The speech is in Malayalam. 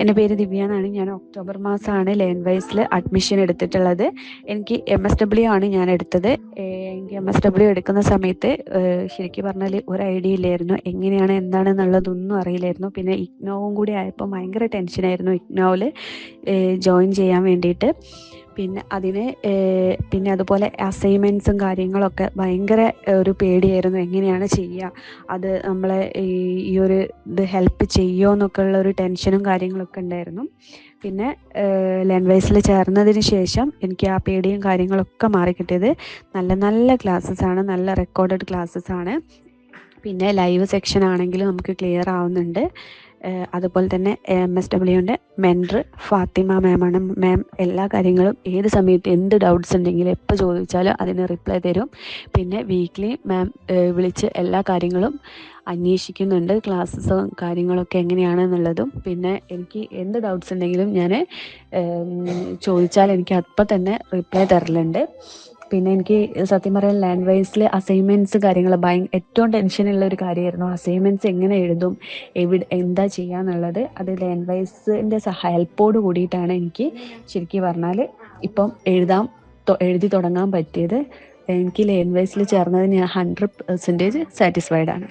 എന്റെ പേര് ദിവ്യ എന്നാണ് ഞാൻ ഒക്ടോബർ മാസമാണ് ലേൺ വൈസിൽ അഡ്മിഷൻ എടുത്തിട്ടുള്ളത്. എനിക്ക് എം എസ് ഡബ്ല്യു ആണ് ഞാൻ എടുത്തത്. എനിക്ക് എം എസ് ഡബ്ല്യു എടുക്കുന്ന സമയത്ത് ശരിക്കും പറഞ്ഞാൽ ഒരു ഐഡിയ ഇല്ലായിരുന്നു. എങ്ങനെയാണ് എന്താണെന്നുള്ളതൊന്നും അറിയില്ലായിരുന്നു. പിന്നെ ഇഗ്നോവും കൂടി ആയപ്പോൾ ഭയങ്കര ടെൻഷനായിരുന്നു ഇഗ്നോവിൽ ജോയിൻ ചെയ്യാൻ വേണ്ടിയിട്ട്. പിന്നെ അതിനെ പിന്നെ അതുപോലെ അസൈൻമെന്റ്സും കാര്യങ്ങളൊക്കെ ഭയങ്കര ഒരു പേടിയായിരുന്നു. എങ്ങനെയാണ് ചെയ്യുക അത് നമ്മളെ ഈ ഒരു ഇത് ഹെൽപ്പ് ചെയ്യുമോ എന്നൊക്കെ ഉള്ള ഒരു ടെൻഷനും കാര്യങ്ങളൊക്കെ ഉണ്ടായിരുന്നു. പിന്നെ ലെൻവൈസിൽ ചേർന്നതിന് ശേഷം എനിക്ക് ആ പേടിയും കാര്യങ്ങളൊക്കെ മാറിക്കിട്ടിയത്. നല്ല നല്ല ക്ലാസ്സസ് ആണ് നല്ല റെക്കോർഡഡ് ക്ലാസ്സസ് ആണ്. പിന്നെ ലൈവ് സെക്ഷൻ ആണെങ്കിലും നമുക്ക് ക്ലിയർ ആവുന്നുണ്ട്. അതുപോലെ തന്നെ എം എസ് ഡബ്ല്യുവിന്റെ മെന്റർ ഫാത്തിമ മാമാണ്. മാം എല്ലാ കാര്യങ്ങളും ഏത് സമയത്ത് എന്ത് ഡൗട്ട്സ് ഉണ്ടെങ്കിലും എപ്പോൾ ചോദിച്ചാലും അതിന് റിപ്ലൈ തരും. പിന്നെ വീക്ക്ലി മാം വിളിച്ച് എല്ലാ കാര്യങ്ങളും അന്വേഷിക്കുന്നുണ്ട്. ക്ലാസ്സസും കാര്യങ്ങളൊക്കെ എങ്ങനെയാണെന്നുള്ളതും. പിന്നെ എനിക്ക് എന്ത് ഡൗട്ട്സ് ഉണ്ടെങ്കിലും ഞാൻ ചോദിച്ചാൽ എനിക്ക് അപ്പം തന്നെ റിപ്ലൈ തരലുണ്ട്. പിന്നെ എനിക്ക് സത്യം പറയാൻ ലാൻഡ് വൈസിൽ അസൈൻമെന്റ്സ് കാര്യങ്ങൾ ഭയ ഏറ്റവും ടെൻഷനുള്ള ഒരു കാര്യമായിരുന്നു. അസൈൻമെന്റ്സ് എങ്ങനെ എഴുതും എവിടെ എന്താ ചെയ്യാന്നുള്ളത്. അത് ലാൻഡ് വൈസിന്റെ ഹെൽപ്പോട് കൂടിയിട്ടാണ് എനിക്ക് ശരിക്കും പറഞ്ഞാൽ ഇപ്പം എഴുതാൻ എഴുതി തുടങ്ങാൻ പറ്റിയത്. എനിക്ക് ലാൻഡ് വൈസിൽ ചേർന്നതിന് ഞാൻ ഹൺഡ്രഡ് പെർസെന്റേജ് സാറ്റിസ്ഫൈഡ് ആണ്.